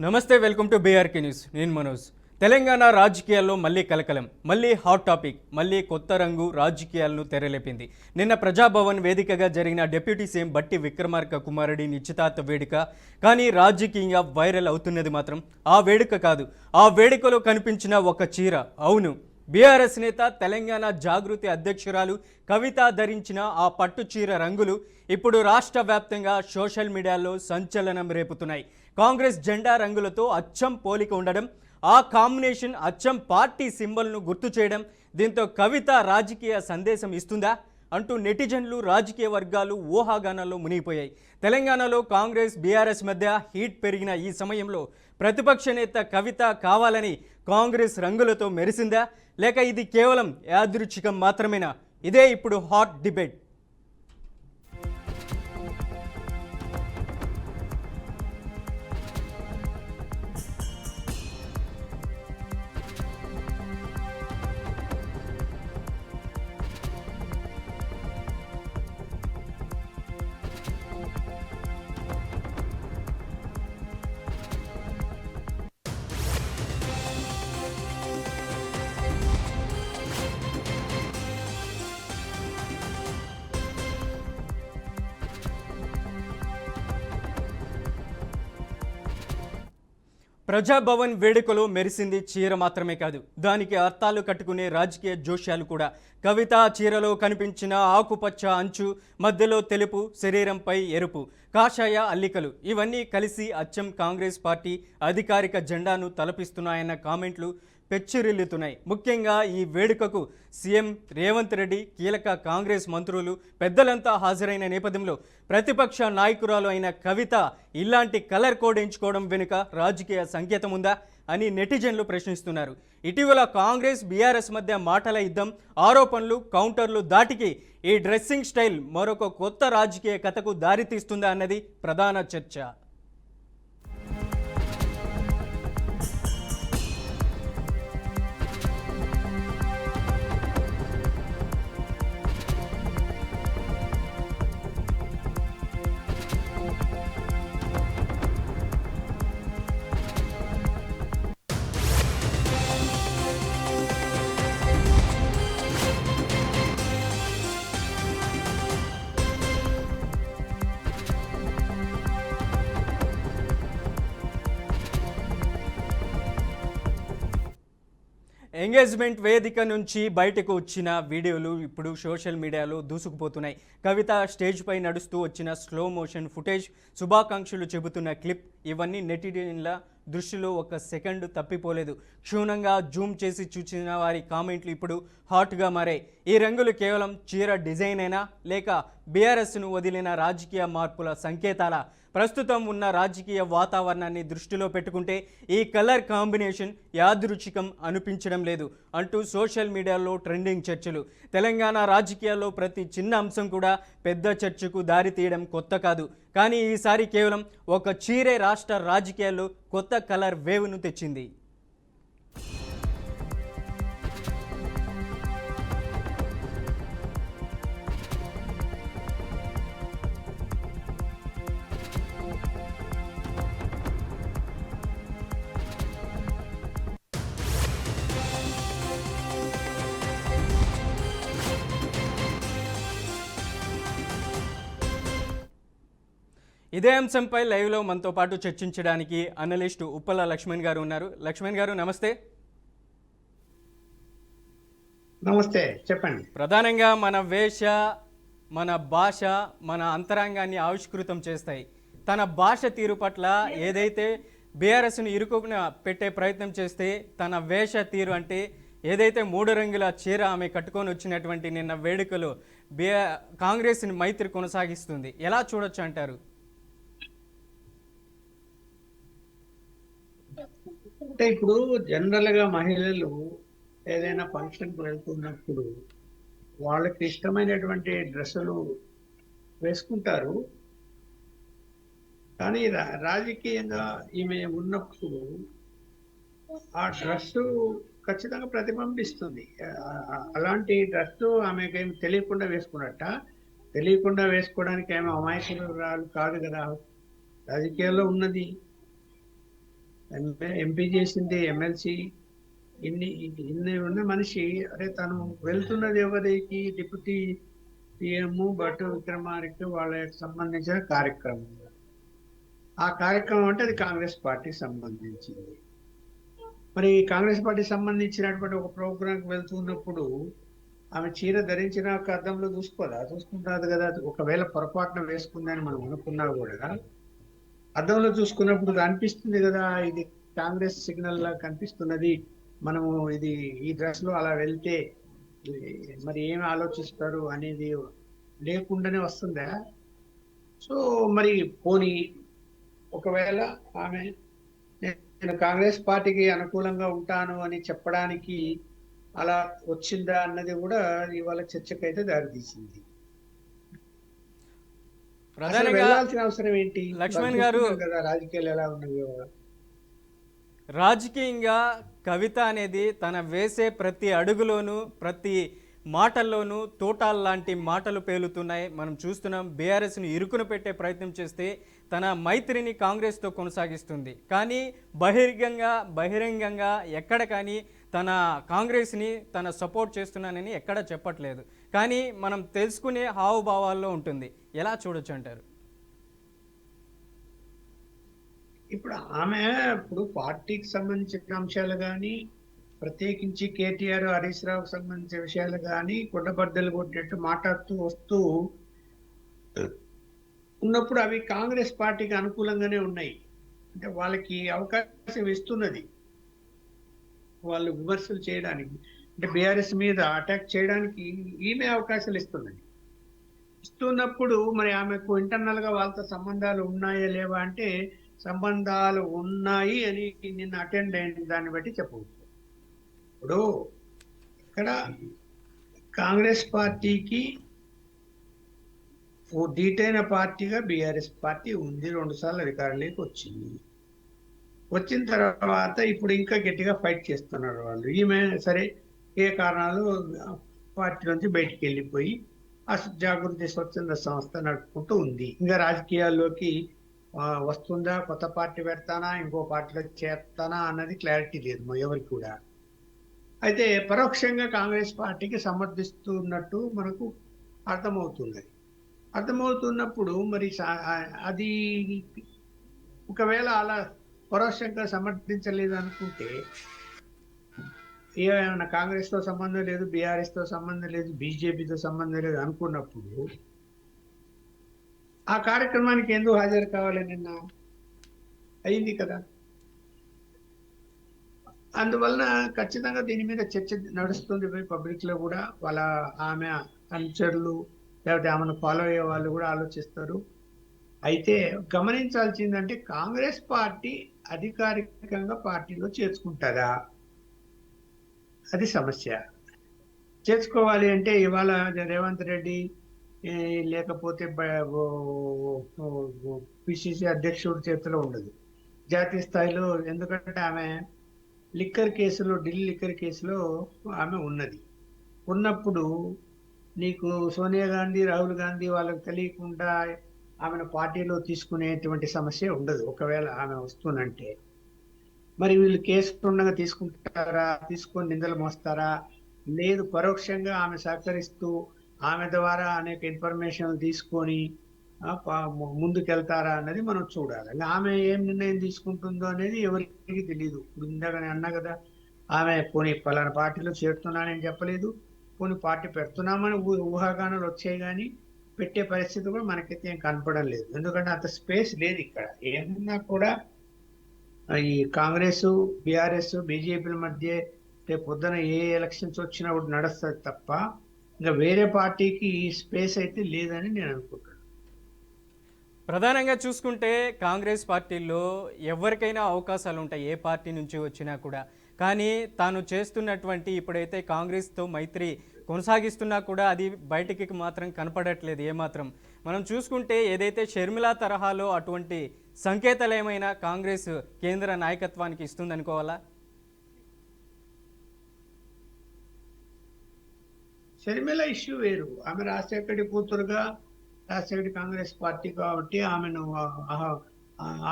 నమస్తే welcome to BRK news. నేను మనోజ్. తెలంగాణ రాజకీయాల్లో మళ్ళీ కలకలం మళ్ళీ హాట్ టాపిక్ మళ్ళీ కొత్త రంగు రాజకీయాలను తెరలేపింది. నిన్న ప్రజాభవన్ వేదికగా జరిగిన డిప్యూటీ సీఎం బట్టి విక్రమార్క కుమారుడి నిశ్చితార్థ వేడుక. కానీ రాజకీయంగా వైరల్ అవుతున్నది మాత్రం ఆ వేడుక కాదు. ఆ వేడుకలో కనిపించిన ఒక చీర. అవును బీఆర్ఎస్ నేత తెలంగాణ జాగృతి అధ్యక్షురాలు కవిత ధరించిన ఆ పట్టు చీర రంగులు ఇప్పుడు రాష్ట్ర వ్యాప్తంగా సోషల్ మీడియాలో సంచలనం రేపుతున్నాయి. కాంగ్రెస్ జెండా రంగులతో అచ్చం పోలిక ఉండడం ఆ కాంబినేషన్ అచ్చం పార్టీ సింబల్ను గుర్తు చేయడం దీంతో కవిత రాజకీయ సందేశం ఇస్తుందా? అంటూ నెటిజన్లు రాజకీయ వర్గాలు ఊహాగానాల్లో మునిగిపోయాయి. తెలంగాణలో కాంగ్రెస్ బీఆర్ఎస్ మధ్య హీట్ పెరిగిన ఈ సమయంలో ప్రతిపక్ష నేత కవిత కావాలని కాంగ్రెస్ రంగులతో మెరిసిందా? లేక ఇది కేవలం యాదృచ్ఛికం మాత్రమేనా? ఇదే ఇప్పుడు హాట్ డిబేట్. ప్రజాభవన్ వేడుకలో మెరిసింది చీర మాత్రమే కాదు. దానికి అర్థాలు కట్టుకునే రాజకీయ జోష్యాలు కూడా. కవిత చీరలో కనిపించిన ఆకుపచ్చ అంచు మధ్యలో తెలుపు శరీరంపై ఎరుపు కాషాయ అల్లికలు. ఇవన్నీ కలిసి అచ్చం కాంగ్రెస్ పార్టీ అధికారిక జెండాను తలపిస్తున్నాయన్న కామెంట్లు పెచ్చిరిల్లుతున్నాయి. ముఖ్యంగా ఈ వేడుకకు సీఎం రేవంత్ రెడ్డి కీలక కాంగ్రెస్ మంత్రులు పెద్దలంతా హాజరైన నేపథ్యంలో ప్రతిపక్ష నాయకురాలు అయిన కవిత ఇలాంటి కలర్ కోడ్ ఎంచుకోవడం వెనుక రాజకీయ సంకేతం ఉందా అని నెటిజన్లు ప్రశ్నిస్తున్నారు. ఇటీవల కాంగ్రెస్ బీఆర్ఎస్ మధ్య మాటల యుద్ధం ఆరోపణలు కౌంటర్లు దాటికి ఈ డ్రెస్సింగ్ స్టైల్ మరొక కొత్త రాజకీయ కథకు దారితీస్తుందా అన్నది ప్రధాన చర్చ. ఎంగేజ్మెంట్ వేదిక నుంచి బయటకు వచ్చిన వీడియోలు ఇప్పుడు సోషల్ మీడియాలో దూసుకుపోతున్నాయి. కవిత స్టేజ్ పై నడుస్తూ వచ్చిన స్లో మోషన్ ఫుటేజ్ శుభాకాంక్షలు చెబుతున్న క్లిప్ ఇవన్నీ నెటిజన్ల దృష్టిలో ఒక సెకండ్ తప్పిపోలేదు. క్షుణ్ణంగా జూమ్ చేసి చూసిన వారి కామెంట్లు ఇప్పుడు హాట్గా మారాయి. ఈ రంగులు కేవలం చీర డిజైన్ అయినా లేక బీఆర్ఎస్ను వదిలిన రాజకీయ మార్పుల సంకేతాల? ప్రస్తుతం ఉన్న రాజకీయ వాతావరణాన్ని దృష్టిలో పెట్టుకుంటే ఈ కలర్ కాంబినేషన్ యాదృచ్ఛికం అనిపించడం లేదు అంటూ సోషల్ మీడియాలో ట్రెండింగ్ చర్చలు. తెలంగాణ రాజకీయాల్లో ప్రతి చిన్న అంశం కూడా పెద్ద చర్చకు దారితీయడం కొత్త కాదు. కానీ ఈసారి కేవలం ఒక చీరే రాష్ట్ర రాజకీయాల్లో కొత్త కలర్ వేవ్ను తెచ్చింది. ఇదే అంశంపై లైవ్లో మనతో పాటు చర్చించడానికి అనలిస్ట్ ఉప్పల లక్ష్మణ్ గారు ఉన్నారు. లక్ష్మణ్ గారు నమస్తే. నమస్తే చెప్పండి. ప్రధానంగా మన వేష మన భాష మన అంతరంగాన్ని ఆవిష్కృతం చేస్తాయి. తన భాష తీరు పట్ల ఏదైతే బీఆర్ఎస్ను ఇరుకున పెట్టే ప్రయత్నం చేస్తే తన వేష తీరు అంటే ఏదైతే మూడు రంగుల చీర ఆమె కట్టుకొని వచ్చినటువంటి నిన్న వేడుకలో బిఆర్ కాంగ్రెస్ని మైత్రి కొనసాగిస్తుంది. ఎలా చూడొచ్చు అంటారు? అంటే ఇప్పుడు జనరల్గా మహిళలు ఏదైనా ఫంక్షన్ వెళ్తున్నప్పుడు వాళ్ళకి ఇష్టమైనటువంటి డ్రెస్సులు వేసుకుంటారు. కానీ రా- రాజకీయంగా ఈమె ఉన్నప్పుడు ఆ డ్రెస్ ఖచ్చితంగా ప్రతిబింబిస్తుంది. అలాంటి డ్రెస్ ఆమెకి ఏమి తెలియకుండా వేసుకున్నట్ట? తెలియకుండా వేసుకోవడానికి ఏమో అమాయకురాలు కాదు కదా. రాజకీయాల్లో ఉన్నది. ఎంపీ చేసింది ఎమ్మెల్సీ. ఇన్ని ఇన్ని ఉన్న మనిషి అరే తను వెళ్తున్నది ఎవరికి? డిప్యూటీ సీఎం భట్ విక్రమార్క వాళ్ళకి సంబంధించిన కార్యక్రమం. ఆ కార్యక్రమం అంటే అది కాంగ్రెస్ పార్టీ సంబంధించింది. మరి కాంగ్రెస్ పార్టీ సంబంధించినటువంటి ఒక ప్రోగ్రాంకి వెళ్తున్నప్పుడు ఆమె చీర ధరించిన ఒక అద్దంలో చూసుకోదా? చూసుకుంటారు కదా. ఒకవేళ పొరపాటున వేసుకుందని మనం అనుకున్నా కూడా అర్థంలో చూసుకున్నప్పుడు అనిపిస్తుంది కదా ఇది కాంగ్రెస్ సిగ్నల్ లా కనిపిస్తున్నది. మనము ఇది ఈ డ్రెస్లో అలా వెళ్తే మరి ఏమి ఆలోచిస్తారు అనేది లేకుండానే వస్తుందా? సో మరి పోనీ ఒకవేళ ఆమె నేను కాంగ్రెస్ పార్టీకి అనుకూలంగా ఉంటాను అని చెప్పడానికి అలా వచ్చిందా అన్నది కూడా ఇవాళ చర్చకైతే దారితీసింది. వెళ్ళాల్సిన అవసరం ఏంటి? లక్ష్మణ్ గారు- చూస్తున్నారు కదా రాజకీయాలు ఎలా ఉన్నాయో రాజకీయంగా కవిత అనేది తన వేసే ప్రతి అడుగులోనూ ప్రతి మాటల్లోనూ తోటాల్ లాంటి మాటలు పేలుతున్నాయి. మనం చూస్తున్నాం బీఆర్ఎస్ను ఇరుకున పెట్టే ప్రయత్నం చేస్తే తన మైత్రిని కాంగ్రెస్తో కొనసాగిస్తుంది. కానీ బహిరంగంగా బహిరంగంగా ఎక్కడ కానీ తన కాంగ్రెస్ని తన సపోర్ట్ చేస్తున్నానని ఎక్కడ చెప్పట్లేదు. కానీ మనం తెలుసుకునే హావభావాల్లో ఉంటుంది. ఎలా చూడొచ్చు అంటారు? ఇప్పుడు ఆమె ఇప్పుడు పార్టీకి సంబంధించిన అంశాలు కానీ ప్రత్యేకించి కేటీఆర్ హరీష్ రావుకి సంబంధించిన విషయాలు కానీ గుడ్డబద్దలు కొట్టినట్టు మాట్లాడుతూ వస్తూ ఉన్నప్పుడు అవి కాంగ్రెస్ పార్టీకి అనుకూలంగానే ఉన్నాయి. అంటే వాళ్ళకి అవకాశం ఇస్తున్నది. వాళ్ళు విమర్శలు చేయడానికి. అంటే బీఆర్ఎస్ మీద అటాక్ చేయడానికి ఈమె అవకాశాలు ఇస్తుందండి. ఇస్తున్నప్పుడు మరి ఆమెకు ఇంటర్నల్గా వాళ్ళతో సంబంధాలు ఉన్నాయా లేవా అంటే సంబంధాలు ఉన్నాయి అని నిన్న అటెండ్ అయిన దాన్ని బట్టి చెప్పవచ్చు. ఇప్పుడు ఇక్కడ కాంగ్రెస్ పార్టీకి డీటైన పార్టీగా బీఆర్ఎస్ పార్టీ ఉంది రెండు సార్లు అధికారంలోకి వచ్చింది. వచ్చిన తర్వాత ఇప్పుడు ఇంకా గట్టిగా ఫైట్ చేస్తున్నారు వాళ్ళు. ఈమె సరే ఏ కారణాలు పార్టీ నుంచి బయటికి వెళ్ళిపోయి ఆ జాగృతి స్వచ్ఛంద సంస్థ నడుపుకుంటూ ఉంది. ఇంకా రాజకీయాల్లోకి వస్తుందా కొత్త పార్టీ పెడతానా ఇంకో పార్టీలో చేస్తానా అన్నది క్లారిటీ లేదు ఎవరికి కూడా. అయితే పరోక్షంగా కాంగ్రెస్ పార్టీకి సమర్థిస్తున్నట్టు మనకు అర్థమవుతున్నది. అర్థమవుతున్నప్పుడు మరి సా- అది ఒకవేళ అలా పరోక్షంగా సమర్థించలేదు అనుకుంటే ఏమైనా కాంగ్రెస్తో సంబంధం లేదు బీఆర్ఎస్తో సంబంధం లేదు బీజేపీతో సంబంధం లేదు అనుకున్నప్పుడు ఆ కార్యక్రమానికి ఎందుకు హాజరు కావాలి నిన్న? అయింది కదా. అందువలన ఖచ్చితంగా దీని మీద చర్చ నడుస్తుంది పబ్లిక్లో కూడా. వాళ్ళ ఆమె అనుచరులు లేకపోతే ఆమెను ఫాలో అయ్యే వాళ్ళు కూడా ఆలోచిస్తారు. అయితే గమనించాల్సిందంటే కాంగ్రెస్ పార్టీ అధికారికంగా పార్టీలో చేర్చుకుంటుందా? అది సమస్య. చేర్చుకోవాలి అంటే ఇవాళ రేవంత్ రెడ్డి లేకపోతే పిసిసి అధ్యక్షుడి చేతిలో ఉండదు. జాతీయ స్థాయిలో ఎందుకంటే ఆమె లిక్కర్ కేసులో ఢిల్లీ లిక్కర్ కేసులో ఆమె ఉన్నది. ఉన్నప్పుడు నీకు సోనియా గాంధీ రాహుల్ గాంధీ వాళ్ళకి తెలియకుండా ఆమెను పార్టీలో తీసుకునేటువంటి సమస్య ఉండదు. ఒకవేళ ఆమె వస్తునంటే మరి వీళ్ళు కేసు ఉండగా తీసుకుంటారా? తీసుకొని నిందలు మోస్తారా? లేదు పరోక్షంగా ఆమె సహకరిస్తూ ఆమె ద్వారా అనేక ఇన్ఫర్మేషన్ తీసుకొని ముందుకెళ్తారా అన్నది మనం చూడాలి. ఇంకా ఆమె ఏం నిర్ణయం తీసుకుంటుందో అనేది ఎవరికి తెలియదు ఇప్పుడు ఇందాక నేను అన్నా కదా ఆమె కొన్ని పలానా పార్టీలో చేరుతున్నానని చెప్పలేదు. కొన్ని పార్టీ పెడుతున్నామని ఊహాగానాలు వచ్చాయి కానీ పెట్టే పరిస్థితి కూడా మనకైతే ఏం కనపడం లేదు ఎందుకంటే అంత స్పేస్ లేదు ఇక్కడ. ఏమన్నా కూడా ఈ కాంగ్రెస్ బీఆర్ఎస్ బీజేపీల మధ్య రేపు పొద్దున ఏ ఎలక్షన్స్ వచ్చినా కూడా నడుస్తుంది తప్ప ఇంకా వేరే పార్టీకి ఈ స్పేస్ అయితే లేదని నేను అనుకుంటున్నాను. ప్రధానంగా చూసుకుంటే కాంగ్రెస్ పార్టీలో ఎవరికైనా అవకాశాలు ఉంటాయి ఏ పార్టీ నుంచి వచ్చినా కూడా. కానీ తాను చేస్తున్నటువంటి ఇప్పుడైతే కాంగ్రెస్తో మైత్రి కొనసాగిస్తున్నా కూడా అది బయటికి మాత్రం కనపడట్లేదు ఏమాత్రం. మనం చూసుకుంటే ఏదైతే షర్మిలా తరహాలో అటువంటి సంకేతాలు ఏమైనా కాంగ్రెస్ కేంద్ర నాయకత్వానికి ఇస్తుందనుకోవాలా? షర్మిల ఇష్యూ వేరు. ఆమె రాజశేఖరి కూతురుగా రాజశేఖరి కాంగ్రెస్ పార్టీ కాబట్టి ఆమెను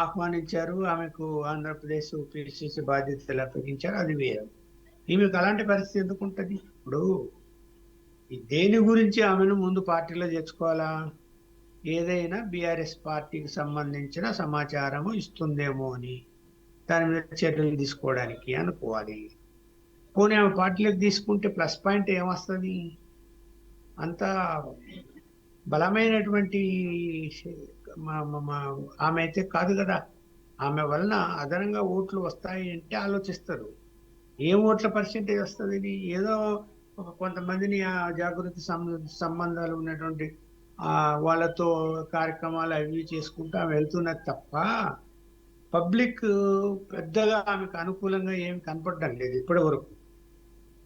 ఆహ్వానించారు. ఆమెకు ఆంధ్రప్రదేశ్ పిసిసి బాధ్యతలు అప్పగించారు. అది వేరు. ఈమెకు అలాంటి పరిస్థితి ఎందుకు ఉంటుంది ఇప్పుడు దేని గురించి ఆమెను ముందు పార్టీలో చేర్చుకోవాలా? ఏదైనా బీఆర్ఎస్ పార్టీకి సంబంధించిన సమాచారము ఇస్తుందేమో అని దాని మీద చర్యలు తీసుకోవడానికి అనుకోవాలి. పోనీ ఆమె పార్టీలకు తీసుకుంటే ప్లస్ పాయింట్ ఏమొస్తుంది? అంత బలమైనటువంటి ఆమె అయితే కాదు కదా. ఆమె వలన అదనంగా ఓట్లు వస్తాయి అంటే ఆలోచిస్తారు. ఏం ఓట్ల పర్సెంటేజ్ వస్తుంది? ఏదో ఒక కొంతమందిని ఆ జాగృతి సం- సంబంధాలు ఉన్నటువంటి వాళ్ళతో కార్యక్రమాలు అవి చేసుకుంటూ ఆమె వెళ్తున్నది తప్ప పబ్లిక్ పెద్దగా ఆమెకు అనుకూలంగా ఏమి కనపడడం లేదు ఇప్పటి వరకు.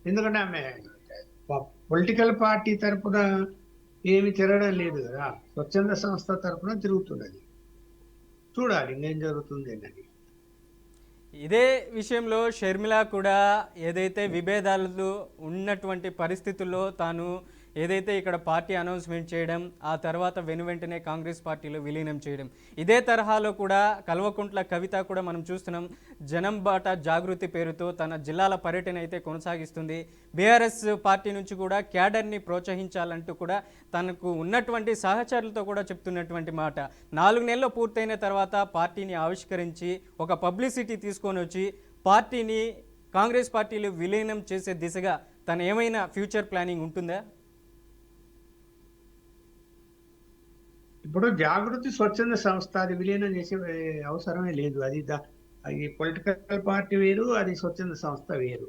ఎందుకంటే ఆమె పొలిటికల్ పార్టీ తరపున ఏమి తిరగడం లేదు కదా. స్వచ్ఛంద సంస్థ తరపున తిరుగుతున్నది. చూడాలి ఇంకేం జరుగుతుంది అని ఇదే విషయంలో షర్మిల కూడా ఏదైతే విభేదాలు ఉన్నటువంటి పరిస్థితుల్లో తాను ఏదైతే ఇక్కడ పార్టీ అనౌన్స్మెంట్ చేయడం ఆ తర్వాత వెను వెంటనే కాంగ్రెస్ పార్టీలో విలీనం చేయడం ఇదే తరహాలో కూడా కల్వకుంట్ల కవిత కూడా మనం చూస్తున్నాం. జనం బాట జాగృతి పేరుతో తన జిల్లాల పర్యటన అయితే కొనసాగిస్తుంది. బీఆర్ఎస్ పార్టీ నుంచి కూడా క్యాడర్ని ప్రోత్సహించాలంటూ కూడా తనకు ఉన్నటువంటి సహచరులతో కూడా చెప్తున్నటువంటి మాట. నాలుగు నెలలు పూర్తయిన తర్వాత పార్టీని ఆవిష్కరించి ఒక పబ్లిసిటీ తీసుకొని వచ్చి పార్టీని కాంగ్రెస్ పార్టీలు విలీనం చేసే దిశగా తన ఏమైనా ఫ్యూచర్ ప్లానింగ్ ఉంటుందా? ఇప్పుడు జాగృతి స్వచ్ఛంద సంస్థ అది విలీనం చేసే అవసరమే లేదు. అది అది పొలిటికల్ పార్టీ వేరు అది స్వచ్ఛంద సంస్థ వేరు.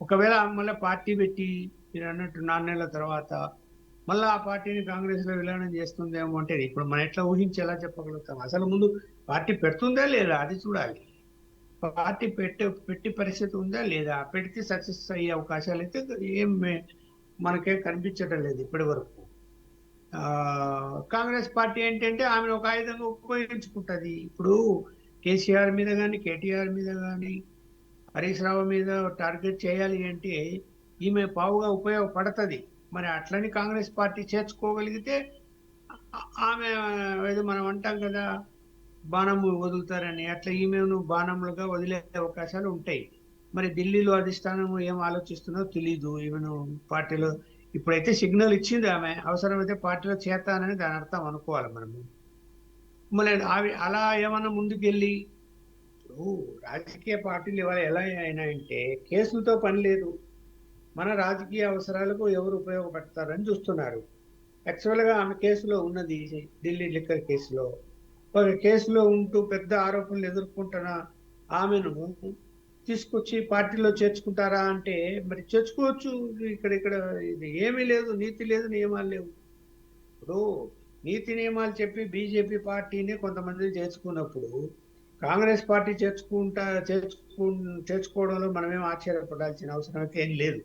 ఒకవేళ మళ్ళీ పార్టీ పెట్టి మీరు అన్నట్టు నాన్నెళ్ళ తర్వాత మళ్ళీ ఆ పార్టీని కాంగ్రెస్లో విలీనం చేస్తుందేమో అంటే ఇప్పుడు మనం ఎట్లా ఊహించి ఎలా చెప్పగలుగుతాం? అసలు ముందు పార్టీ పెడుతుందా లేదా? అది చూడాలి. పార్టీ పెట్టే పెట్టి పరిస్థితి ఉందా లేదా? పెడితే సక్సెస్ అయ్యే అవకాశాలు అయితే ఏం మనకే కనిపించడం లేదు ఇప్పటి వరకు కాంగ్రెస్ పార్టీ ఏంటంటే ఆమెను ఒక ఆయుధంగా ఉపయోగించుకుంటుంది. ఇప్పుడు కేసీఆర్ మీద కానీ కేటీఆర్ మీద కానీ హరీష్ రావు మీద టార్గెట్ చేయాలి అంటే ఈమె పావుగా ఉపయోగపడుతుంది. మరి అట్లని కాంగ్రెస్ పార్టీ చేర్చుకోగలిగితే ఆమె ఏదో మనం అంటాం కదా బాణము వదులుతారని. అట్లా ఈమెను బాణములుగా వదిలే అవకాశాలు ఉంటాయి. మరి ఢిల్లీలో అధిష్టానం ఏం ఆలోచిస్తుందో తెలీదు. ఈమెను పార్టీలో ఇప్పుడైతే సిగ్నల్ ఇచ్చింది ఆమె అవసరమైతే పార్టీలో చేస్తానని దాని అర్థం అనుకోవాలి మనము. మళ్ళీ అవి అలా ఏమన్నా ముందుకెళ్ళి ఇప్పుడు రాజకీయ పార్టీలు ఇవాళ ఎలా అయినాయంటే కేసులతో పని లేదు. మన రాజకీయ అవసరాలకు ఎవరు ఉపయోగపడతారని చూస్తున్నారు. యాక్చువల్గా ఆమె కేసులో ఉన్నది ఢిల్లీ లిక్కర్ కేసులో. ఒక కేసులో ఉంటూ పెద్ద ఆరోపణలు ఎదుర్కొంటున్న ఆమెను తీసుకొచ్చి పార్టీలో చేర్చుకుంటారా అంటే మరి చేర్చుకోవచ్చు. ఇక్కడ ఇక్కడ ఇది ఏమీ లేదు నీతి లేదు నియమాలు లేవు. ఇప్పుడు నీతి నియమాలు చెప్పి బీజేపీ పార్టీని కొంతమంది చేర్చుకున్నప్పుడు కాంగ్రెస్ పార్టీ చేర్చుకుంటా చేర్చుకు చేర్చుకోవడంలో మనమేం ఆశ్చర్యపడాల్సిన అవసరం అయితే ఏం లేదు.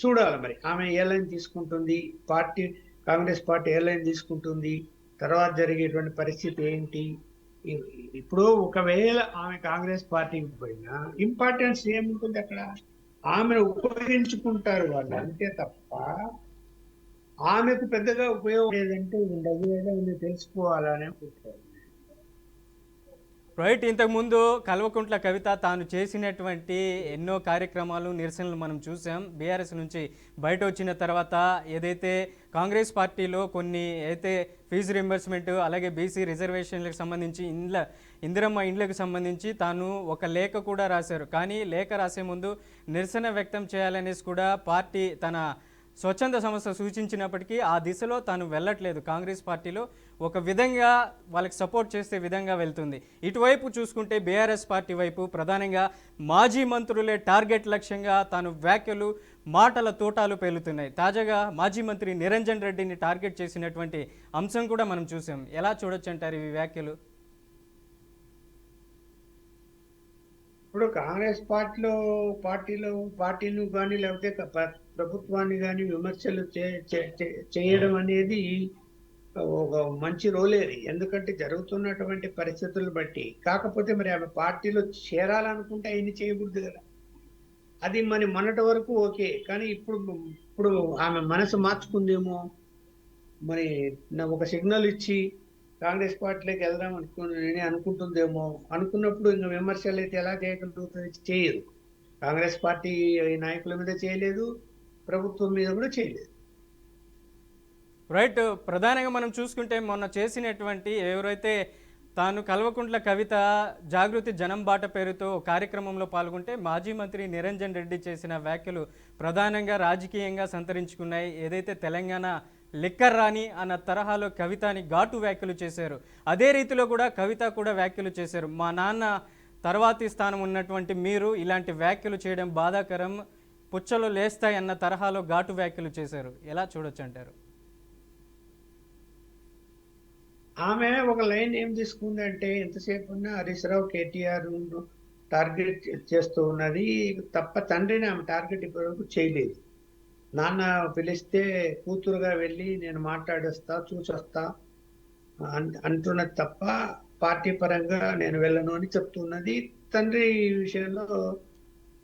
చూడాలి మరి. ఆమె ఏ లైన్ తీసుకుంటుంది పార్టీ కాంగ్రెస్ పార్టీ ఏ లైన్ తీసుకుంటుంది. తర్వాత జరిగేటువంటి పరిస్థితి ఏంటి? ఇప్పుడు ఒకవేళ ఆమె కాంగ్రెస్ పార్టీకి పోయినా ఇంపార్టెన్స్ ఏముంటుంది అక్కడ? ఆమెను ఉపయోగించుకుంటారు వాళ్ళు అంతే తప్ప ఆమెకు పెద్దగా ఉపయోగం లేదంటే ఉండదు ఏదో తెలుసుకోవాలనే అనుకుంటారు రైట్ ఇంతకుముందు కల్వకుంట్ల కవిత తాను చేసినటువంటి ఎన్నో కార్యక్రమాలు నిరసనలు మనం చూసాం. బీఆర్ఎస్ నుంచి బయట వచ్చిన తర్వాత ఏదైతే కాంగ్రెస్ పార్టీలో కొన్ని అయితే ఫీజు రింబర్స్మెంట్ అలాగే బీసీ రిజర్వేషన్లకు సంబంధించి ఇండ్ల ఇందిరమ్మ ఇండ్లకు సంబంధించి తాను ఒక లేఖ కూడా రాశారు. కానీ లేఖ రాసే ముందు నిరసన వ్యక్తం చేయాలనేసి కూడా పార్టీ తన స్వచ్ఛంద సంస్థ సూచించినప్పటికీ ఆ దిశలో తాను వెళ్ళట్లేదు. కాంగ్రెస్ పార్టీలో ఒక విధంగా వాళ్ళకి సపోర్ట్ చేసే విధంగా వెళ్తుంది. ఇటువైపు చూసుకుంటే బీఆర్ఎస్ పార్టీ వైపు ప్రధానంగా మాజీ మంత్రులే టార్గెట్ లక్ష్యంగా తాను వ్యాఖ్యలు మాటల తోటాలు పేలుతున్నాయి. తాజాగా మాజీ మంత్రి నిరంజన్ రెడ్డిని టార్గెట్ చేసినటువంటి అంశం కూడా మనం చూసాం. ఎలా చూడొచ్చు అంటారు ఈ వ్యాఖ్యలు? ఇప్పుడు కాంగ్రెస్ పార్టీలో పార్టీలో పార్టీలు కానీ లేకపోతే ప్రభుత్వాన్ని కానీ విమర్శలు చేయడం అనేది ఒక మంచి రోలేది ఎందుకంటే జరుగుతున్నటువంటి పరిస్థితులను బట్టి. కాకపోతే మరి ఆమె పార్టీలో చేరాలనుకుంటే ఆయన్ని చేయకూడదు కదా. అది మరి మొన్నటి వరకు ఓకే. కానీ ఇప్పుడు ఇప్పుడు ఆమె మనసు మార్చుకుందేమో మరి నా ఒక సిగ్నల్ ఇచ్చి కాంగ్రెస్ పార్టీలోకి వెళ్దాం అనుకుని అనుకుంటుందేమో. అనుకున్నప్పుడు ఇంకా విమర్శలు అయితే ఎలా చేయగలుగుతుంది చేయదు కాంగ్రెస్ పార్టీ నాయకుల మీద చేయలేదు ప్రభుత్వం మీద కూడా చేయలేదు. రైట్ ప్రధానంగా మనం చూసుకుంటే మొన్న చేసినటువంటి ఎవరైతే తాను కల్వకుంట్ల కవిత జాగృతి జనం బాట పేరుతో కార్యక్రమంలో పాల్గొంటే మాజీ మంత్రి నిరంజన్ రెడ్డి చేసిన వ్యాఖ్యలు ప్రధానంగా రాజకీయంగా సంతరించుకున్నాయి. ఏదైతే తెలంగాణ లిక్కర్ రాణి అన్న తరహాలో కవితని ఘాటు వ్యాఖ్యలు చేశారు. అదే రీతిలో కూడా కవిత కూడా వ్యాఖ్యలు చేశారు. మా నాన్న తర్వాతి స్థానం ఉన్నటువంటి మీరు ఇలాంటి వ్యాఖ్యలు చేయడం బాధాకరం పుచ్చలు లేస్తాయి అన్న తరహాలో ఘాటు వ్యాఖ్యలు చేశారు. ఎలా చూడొచ్చు అంటారు? ఆమె ఒక లైన్ ఏం తీసుకుందంటే ఎంతసేపు ఉన్నా హరీష్ రావు కేటీఆర్ టార్గెట్ చేస్తూ ఉన్నది. తప్ప తండ్రిని ఆమె టార్గెట్ ఇప్పటివరకు చేయలేదు. నాన్న పిలిస్తే కూతురుగా వెళ్ళి నేను మాట్లాడేస్తా చూసొస్తా. అంటున్నది తప్ప పార్టీ పరంగా నేను వెళ్ళను అని చెప్తున్నది. తండ్రి విషయంలో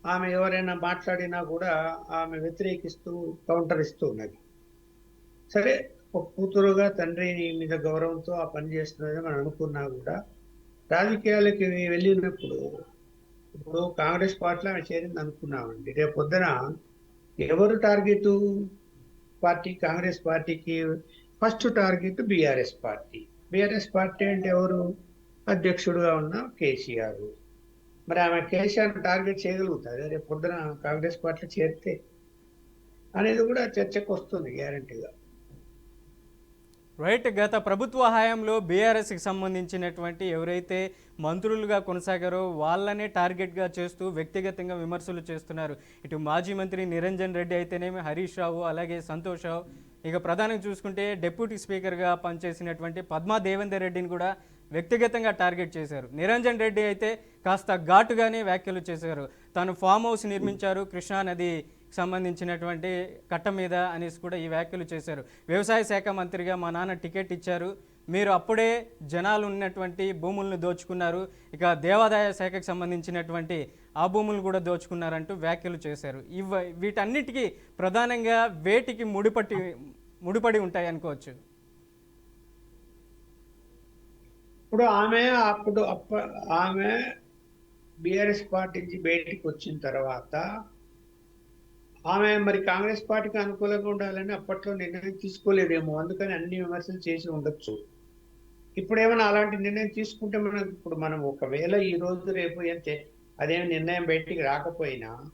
ఆమె ఎవరైనా మాట్లాడినా కూడా ఆమె వ్యతిరేకిస్తూ కౌంటర్ ఇస్తూ ఉన్నది సరే ఒక కూతురుగా తండ్రి మీద గౌరవంతో ఆ పని చేస్తున్నది మనం అనుకున్నా కూడా రాజకీయాలకి వెళ్ళినప్పుడు ఇప్పుడు కాంగ్రెస్ పార్టీలో ఆమె చేరింది అనుకున్నామండి రేపు పొద్దున ఎవరు టార్గెట్? పార్టీ కాంగ్రెస్ పార్టీకి first target BRS party. BRS party అంటే ఎవరు? అధ్యక్షుడుగా ఉన్న కేసీఆర్. మరి ఆమె కేసీఆర్ టార్గెట్ చేయగలుగుతుంది రేపు పొద్దున కాంగ్రెస్ పార్టీలో చేరితే అనేది కూడా చర్చకు వస్తుంది గ్యారంటీగా రైట్ గత ప్రభుత్వ హయాంలో బీఆర్ఎస్కి సంబంధించినటువంటి ఎవరైతే మంత్రులుగా కొనసాగారో వాళ్ళనే టార్గెట్గా చేస్తూ వ్యక్తిగతంగా విమర్శలు చేస్తున్నారు. ఇటు మాజీ మంత్రి నిరంజన్ రెడ్డి అయితేనేమి హరీష్ రావు అలాగే సంతోష్ రావు. ఇక ప్రధానంగా చూసుకుంటే డిప్యూటీ స్పీకర్గా పనిచేసినటువంటి పద్మా దేవేందర్ రెడ్డిని కూడా వ్యక్తిగతంగా టార్గెట్ చేశారు. నిరంజన్ రెడ్డి అయితే కాస్త ఘాటుగానే వ్యాఖ్యలు చేశారు. తాను ఫామ్ హౌస్ నిర్మించారు కృష్ణా నది సంబంధించినటువంటి కట్ట మీద అనేసి కూడా ఈ వ్యాఖ్యలు చేశారు. వ్యవసాయ శాఖ మంత్రిగా మా నాన్న టికెట్ ఇచ్చారు. మీరు అప్పుడే జనాలు ఉన్నటువంటి భూములను దోచుకున్నారు. ఇక దేవాదాయ శాఖకు సంబంధించినటువంటి ఆ భూములు కూడా దోచుకున్నారంటూ వ్యాఖ్యలు చేశారు. ఇవ వీటన్నిటికీ ప్రధానంగా వేటికి ముడిపట్టి ముడిపడి ఉంటాయి అనుకోవచ్చు? ఇప్పుడు ఆమె అప్పుడు అప్ప ఆమె బీఆర్ఎస్ పార్టీ నుంచి బయటికి వచ్చిన తర్వాత ఆమె మరి కాంగ్రెస్ పార్టీకి అనుకూలంగా ఉండాలని అప్పట్లో నిర్ణయం తీసుకోలేదేమో. అందుకని అన్ని విమర్శలు చేసి ఉండొచ్చు. ఇప్పుడు ఏమైనా అలాంటి నిర్ణయం తీసుకుంటే మనం ఇప్పుడు మనం ఒకవేళ ఈ రోజు రేపు అంతే చే- అదేం నిర్ణయం బయటికి రాకపోయినా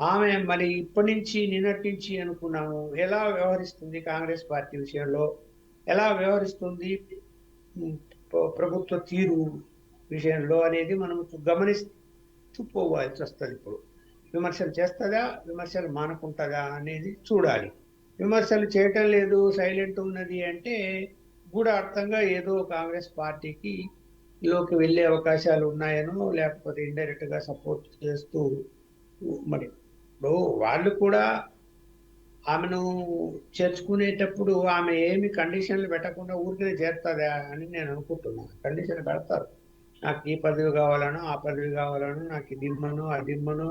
ఆమె మరి ఇప్పటి నుంచి నిన్నటి నుంచి అనుకున్నాము. ఎలా వ్యవహరిస్తుంది కాంగ్రెస్ పార్టీ విషయంలో? ఎలా వ్యవహరిస్తుంది? ప్రభుత్వ తీరు విషయంలో అనేది మనం గమనిస్తూ పోవాల్సి వస్తుంది ఇప్పుడు. విమర్శలు చేస్తుందా విమర్శలు మానుకుంటుందా అనేది చూడాలి. విమర్శలు చేయటం లేదు సైలెంట్ ఉన్నది అంటే గూఢార్థంగా ఏదో కాంగ్రెస్ పార్టీకి లోకి వెళ్ళే అవకాశాలు ఉన్నాయనో లేకపోతే ఇండైరెక్ట్గా సపోర్ట్ చేస్తూ మరి ఇప్పుడు వాళ్ళు కూడా ఆమెను చేర్చుకునేటప్పుడు ఆమె ఏమి కండిషన్లు పెట్టకుండా ఊరికే చేస్తుందా అని నేను అనుకుంటున్నాను. కండిషన్లు పెడతారు. నాకు ఈ పదవి కావాలనో ఆ పదవి కావాలనో నాకు ఇది ఇమ్మను అది ఇమ్మను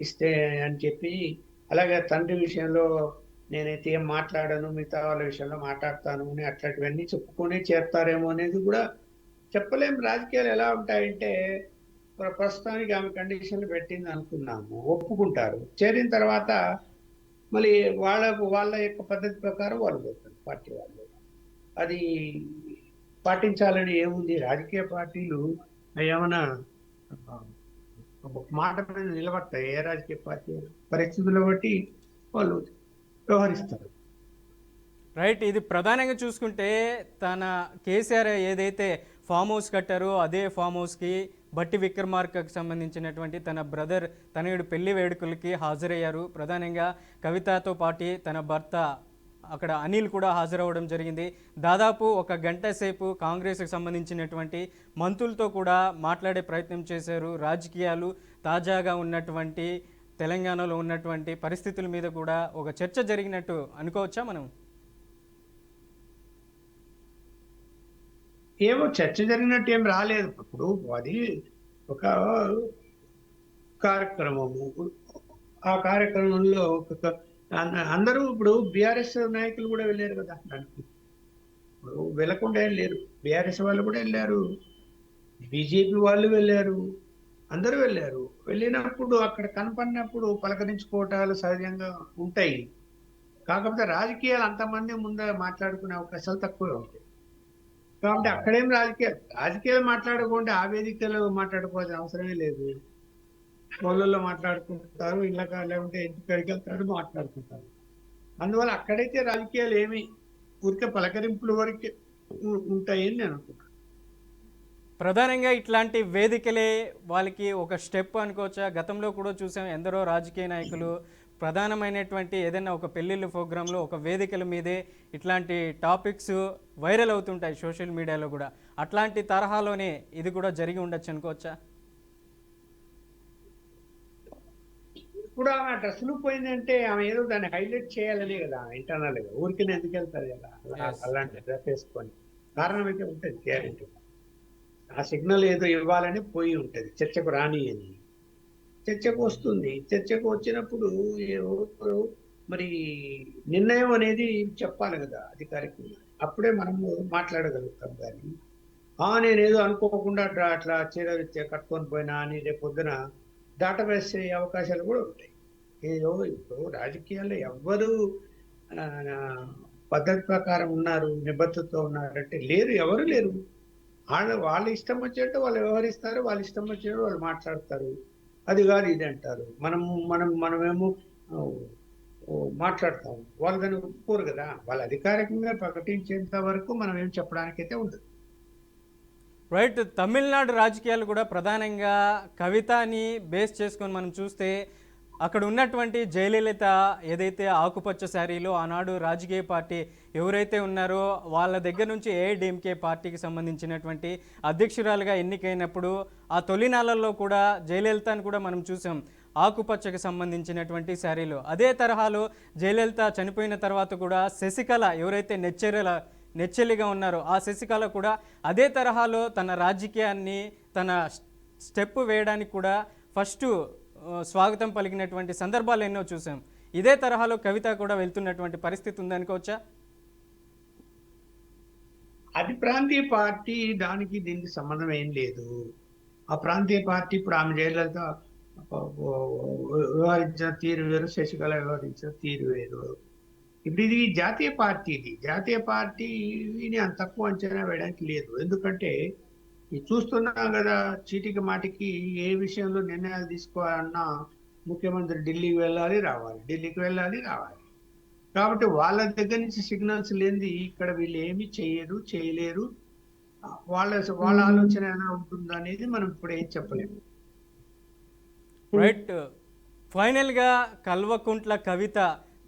ఇస్తే అని చెప్పి అలాగే తండ్రి విషయంలో నేనైతే ఏం మాట్లాడను మిగతా వాళ్ళ విషయంలో మాట్లాడతాను అని అట్లాంటివన్నీ చెప్పుకొని చేస్తారేమో అనేది కూడా చెప్పలేము రాజకీయాలు ఎలా ఉంటాయంటే ప్ర- ప్రస్తుతానికి ఆమె కండిషన్లు పెట్టింది అనుకున్నాము ఒప్పుకుంటారు. చేరిన తర్వాత మళ్ళీ వాళ్ళ వాళ్ళ యొక్క పద్ధతి ప్రకారం వాళ్ళు పోతారు పార్టీ వాళ్ళు. అది పాటించాలని ఏముంది? రాజకీయ పార్టీలు ఏమైనా ఒక మాట మీద నిలబడతాయి. ఏ రాజకీయ పార్టీ పరిస్థితులు బట్టి వాళ్ళు వ్యవహరిస్తారు. రైట్ ఇది ప్రధానంగా చూసుకుంటే తన కేసీఆర్ ఏదైతే ఫామ్ హౌస్ కట్టారో అదే ఫామ్ హౌస్కి బట్టి విక్రమార్కకు సంబంధించినటువంటి తన బ్రదర్ తనయుడు పెళ్ళి వేడుకలకి హాజరయ్యారు. ప్రధానంగా కవితతో పాటు తన భర్త అక్కడ అనిల్ కూడా హాజరవ్వడం జరిగింది. దాదాపు ఒక గంట సేపు కాంగ్రెస్కి సంబంధించినటువంటి మంత్రులతో కూడా మాట్లాడే ప్రయత్నం చేశారు. రాజకీయాలు తాజాగా ఉన్నటువంటి తెలంగాణలో ఉన్నటువంటి పరిస్థితుల మీద కూడా ఒక చర్చ జరిగినట్టు అనుకోవచ్చా మనం? ఏమో చర్చ జరిగినట్టు ఏం రాలేదు. ఇప్పుడు అది ఒక కార్యక్రమము. ఆ కార్యక్రమంలో ఒక అందరూ ఇప్పుడు బీఆర్ఎస్ నాయకులు కూడా వెళ్ళారు కదా దానికి. ఇప్పుడు వెళ్ళకుండా ఏం లేరు. బీఆర్ఎస్ వాళ్ళు కూడా వెళ్ళారు. బీజేపీ వాళ్ళు వెళ్ళారు. అందరూ వెళ్ళారు. వెళ్ళినప్పుడు అక్కడ కనపడినప్పుడు పలకరించుకోవటాలు సహజంగా ఉంటాయి. కాకపోతే రాజకీయాలు అంతమంది ముందే మాట్లాడుకునే అవకాశాలు తక్కువే ఉంటాయి. కాబట్టి అక్కడేం రాజకీయాలు రాజకీయాలు మాట్లాడకుండా ఆ వేదికలో మాట్లాడుకోవాల్సిన అవసరమే లేదు. ఫోన్లలో మాట్లాడుకుంటారు ఇళ్ళక లేకుంటే ఇంటికి వెళ్తారు మాట్లాడుకుంటారు. అందువల్ల అక్కడైతే రాజకీయాలు ఏమి ఊరికే పలకరింపుల వరకే ఉంటాయని నేను ప్రధానంగా ఇట్లాంటి వేదికలే వాళ్ళకి ఒక స్టెప్ అనుకోవచ్చా? గతంలో కూడా చూసాం ఎందరో రాజకీయ నాయకులు ప్రధానమైనటువంటి ఏదైనా ఒక పెళ్ళిళ్ళ ప్రోగ్రాంలో ఒక వేదికల మీదే ఇట్లాంటి టాపిక్స్ వైరల్ అవుతుంటాయి సోషల్ మీడియాలో కూడా. అట్లాంటి తరహాలోనే ఇది కూడా జరిగి ఉండొచ్చు అనుకోవచ్చా? ఇప్పుడు ఆమె డ్రెస్సులు పోయిందంటే ఆమె ఏదో దాన్ని హైలైట్ చేయాలనే కదా ఇంటర్నల్గా. ఊరికి ఎందుకు వెళ్తారు కదా. అలాంటి డ్రెస్ వేసుకొని. కారణం అయితే ఉంటుంది గ్యారెంటీ. ఆ సిగ్నల్ ఏదో ఇవ్వాలని పోయి ఉంటది చర్చకు రాని అని. చర్చకు వస్తుంది. చర్చకు వచ్చినప్పుడు మరి నిర్ణయం అనేది చెప్పాలి కదా అధికారికంగా. అప్పుడే మనము మాట్లాడగలుగుతాం కానీ ఆ నేనేదో అనుకోకుండా అట్లా అట్లా చీర కట్టుకొని పోయినా అని రేపు పొద్దున దాటవేసే అవకాశాలు కూడా ఉంటాయి. ఏదో ఇప్పుడు రాజకీయాల్లో ఎవ్వరు పద్ధతి ప్రకారం ఉన్నారు నిబద్ధతతో ఉన్నారంటే లేరు ఎవరు లేరు. వాళ్ళ వాళ్ళ ఇష్టం వచ్చేట్టు వాళ్ళు వ్యవహరిస్తారు వాళ్ళ ఇష్టం వచ్చేట్టు వాళ్ళు మాట్లాడతారు. అది కాదు ఇది అంటారు. మనం మనం మనమేమో మాట్లాడతాము. మాట్లాడతాం వాళ్ళు దాన్ని ఒప్పుకోరు కదా. వాళ్ళు అధికారికంగా ప్రకటించేంత వరకు మనం ఏం చెప్పడానికైతే ఉండదు. రైట్ తమిళనాడు రాజకీయాలు కూడా ప్రధానంగా కవితని బేస్ చేసుకొని మనం చూస్తే అక్కడ ఉన్నటువంటి జయలలిత ఏదైతే ఆకుపచ్చ శారీలో ఆనాడు రాజకీయ పార్టీ ఎవరైతే ఉన్నారో వాళ్ళ దగ్గర నుంచి ఏఐడిఎంకే పార్టీకి సంబంధించినటువంటి అధ్యక్షురాలుగా ఎన్నికైనప్పుడు ఆ తొలినాళ్ళల్లో కూడా జయలలితను కూడా మనం చూసాం ఆకుపచ్చకి సంబంధించినటువంటి శారీలు. అదే తరహాలో జయలలిత చనిపోయిన తర్వాత కూడా శశికళ ఎవరైతే నెచ్చెరల నెచ్చెలిగా ఉన్నారో. ఆ శశికళ కూడా అదే తరహాలో తన రాజకీయాన్ని తన స్టెప్ వేయడానికి కూడా ఫస్ట్ స్వాగతం పలికినటువంటి సందర్భాలు ఎన్నో చూసాం. ఇదే తరహాలో కవిత కూడా వెళ్తున్నటువంటి పరిస్థితి ఉందనుకోవచ్చా అది ప్రాంతీయ పార్టీ దానికి దీనికి సంబంధం ఏం లేదు. ఆ ప్రాంతీయ పార్టీ ఇప్పుడు ఆమె జయలలిత వ్యవహరించిన తీరు వేరు శశికళ వ్యవహరించిన తీరు వేరు. ఇప్పుడు ఇది జాతీయ పార్టీ ఇది. జాతీయ పార్టీని అంత తక్కువ అంచనా వేయడానికి లేదు. ఎందుకంటే చూస్తున్నాం కదా చీటికి మాటికి ఏ విషయంలో నిర్ణయాలు తీసుకోవాలన్నా ముఖ్యమంత్రి ఢిల్లీకి వెళ్ళాలి రావాలి. ఢిల్లీకి వెళ్ళాలి రావాలి. కాబట్టి వాళ్ళ దగ్గర నుంచి సిగ్నల్స్ లేనిది ఇక్కడ వీళ్ళు ఏమి చేయరు చేయలేరు. వాళ్ళ వాళ్ళ ఆలోచన ఎలా ఉంటుందో అనేది మనం ఇప్పుడు ఏం చెప్పలేము రైట్. ఫైనల్గా కల్వకుంట్ల కవిత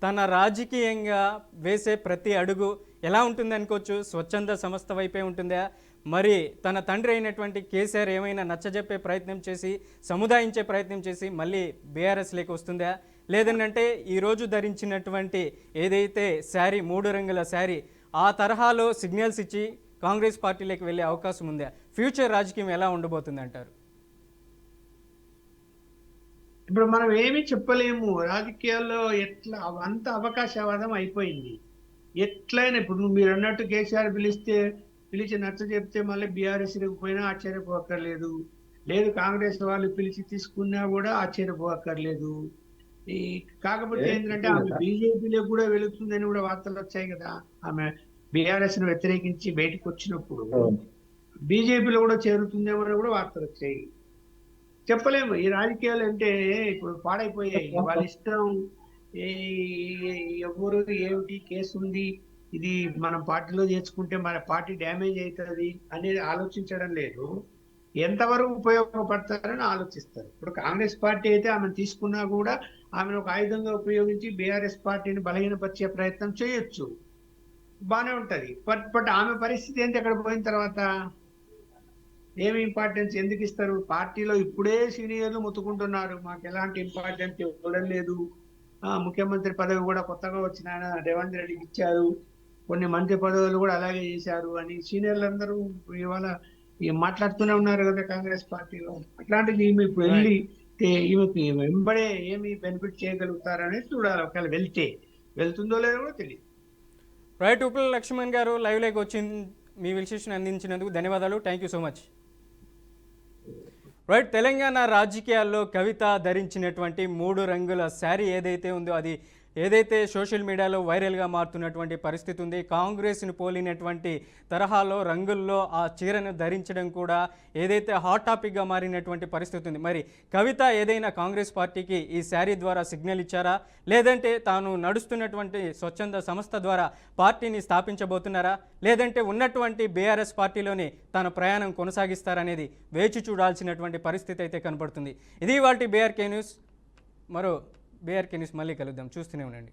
తన రాజకీయంగా వేసే ప్రతి అడుగు ఎలా ఉంటుంది అనుకోవచ్చు? స్వచ్ఛంద సంస్థ వైపే ఉంటుందా? మరి తన తండ్రి అయినటువంటి కేసీఆర్ ఏమైనా నచ్చజెప్పే ప్రయత్నం చేసి సముదాయించే ప్రయత్నం చేసి మళ్ళీ బీఆర్ఎస్లోకి వస్తుందా? లేదంటే ఈరోజు ధరించినటువంటి ఏదైతే శారీ మూడు రంగుల శారీ ఆ తరహాలో సిగ్నల్స్ ఇచ్చి కాంగ్రెస్ పార్టీలోకి వెళ్ళే అవకాశం ఉందా? ఫ్యూచర్ రాజకీయం ఎలా ఉండబోతుంది అంటారు ఇప్పుడు మనం ఏమీ చెప్పలేము. రాజకీయాల్లో ఎట్లా అంత అవకాశవాదం అయిపోయింది. ఎట్లయినా ఇప్పుడు మీరు అన్నట్టు కేసీఆర్ పిలిస్తే పిలిచి నచ్చ చెప్తే మళ్ళీ బీఆర్ఎస్ పోయినా ఆశ్చర్యపోక్కర్లేదు లేదు కాంగ్రెస్ వాళ్ళు పిలిచి తీసుకున్నా కూడా ఆశ్చర్యపోక్కర్లేదు ఈ కాకపోతే ఏంటంటే ఆమె బీజేపీలో కూడా వెళుతుందని కూడా వార్తలు వచ్చాయి కదా. ఆమె బీఆర్ఎస్ను వ్యతిరేకించి బయటకు వచ్చినప్పుడు బీజేపీలో కూడా చేరుతుందేమో కూడా వార్తలు వచ్చాయి. చెప్పలేము. ఈ రాజకీయాలు అంటే ఇప్పుడు పాడైపోయాయి. వాళ్ళ ఇష్టం ఎవరు ఏమిటి కేసు ఉంది. ఇది మనం పార్టీలో చేర్చుకుంటే మన పార్టీ డ్యామేజ్ అవుతుంది అనేది ఆలోచించడం లేదు. ఎంతవరకు ఉపయోగపడతారని ఆలోచిస్తారు. ఇప్పుడు కాంగ్రెస్ పార్టీ అయితే ఆమెను తీసుకున్నా కూడా ఆమెను ఒక ఆయుధంగా ఉపయోగించి బీఆర్ఎస్ పార్టీని బలహీనపరిచే ప్రయత్నం చేయొచ్చు. బానే ఉంటది. బట్ బట్ ఆమె పరిస్థితి ఏంటి అక్కడ పోయిన తర్వాత? ఏమి ఇంపార్టెన్స్ ఎందుకు ఇస్తారు? పార్టీలో ఇప్పుడే సీనియర్లు ముత్తుకుంటున్నారు. మాకు ఎలాంటి ఇంపార్టెన్స్ ఇవ్వడం లేదు. ఆ ముఖ్యమంత్రి పదవి కూడా కొత్తగా వచ్చిన ఆయన రేవంత్ రెడ్డికి ఇచ్చారు. కొన్ని మంత్రి పదవులు కూడా అలాగే చేశారు అని సీనియర్లు అందరూ ఇవాళ మాట్లాడుతూనే ఉన్నారు కదా కాంగ్రెస్ పార్టీలో. అట్లాంటిది ఈమె ఇప్పుడు వెళ్ళి ఈమెకి వెంబడే ఏమి బెనిఫిట్ చేయగలుగుతారనేది చూడాలి. ఒకవేళ వెళ్తే వెళ్తుందో లేదో కూడా తెలియదు. రైట్ ఉప్పుల లక్ష్మణ్ గారు లైవ్లోకి వచ్చి మీ విశ్లేషణ అందించినందుకు ధన్యవాదాలు. Thank you so much right Telangana రాజకీయాల్లో కవిత ధరించినటువంటి మూడు రంగుల శారీ ఏదైతే ఉందో అది ఏదైతే సోషల్ మీడియాలో వైరల్గా మారుతున్నటువంటి పరిస్థితి ఉంది కాంగ్రెస్ను పోలినటువంటి తరహాలో రంగుల్లో ఆ చీరను ధరించడం కూడా ఏదైతే హాట్ టాపిక్గా మారినటువంటి పరిస్థితి ఉంది. మరి కవిత ఏదైనా కాంగ్రెస్ పార్టీకి ఈ శారీ ద్వారా సిగ్నల్ ఇచ్చారా? లేదంటే తాను నడుస్తున్నటువంటి స్వచ్ఛంద సంస్థ ద్వారా పార్టీని స్థాపించబోతున్నారా? లేదంటే ఉన్నటువంటి బీఆర్ఎస్ పార్టీలోనే తన ప్రయాణం కొనసాగిస్తారనేది వేచి చూడాల్సినటువంటి పరిస్థితి అయితే కనపడుతుంది. ఇది వాటి బీఆర్కే న్యూస్ మరో బీఆర్కే న్యూస్ మళ్ళీ కలుద్దాం. చూస్తూనే ఉండండి.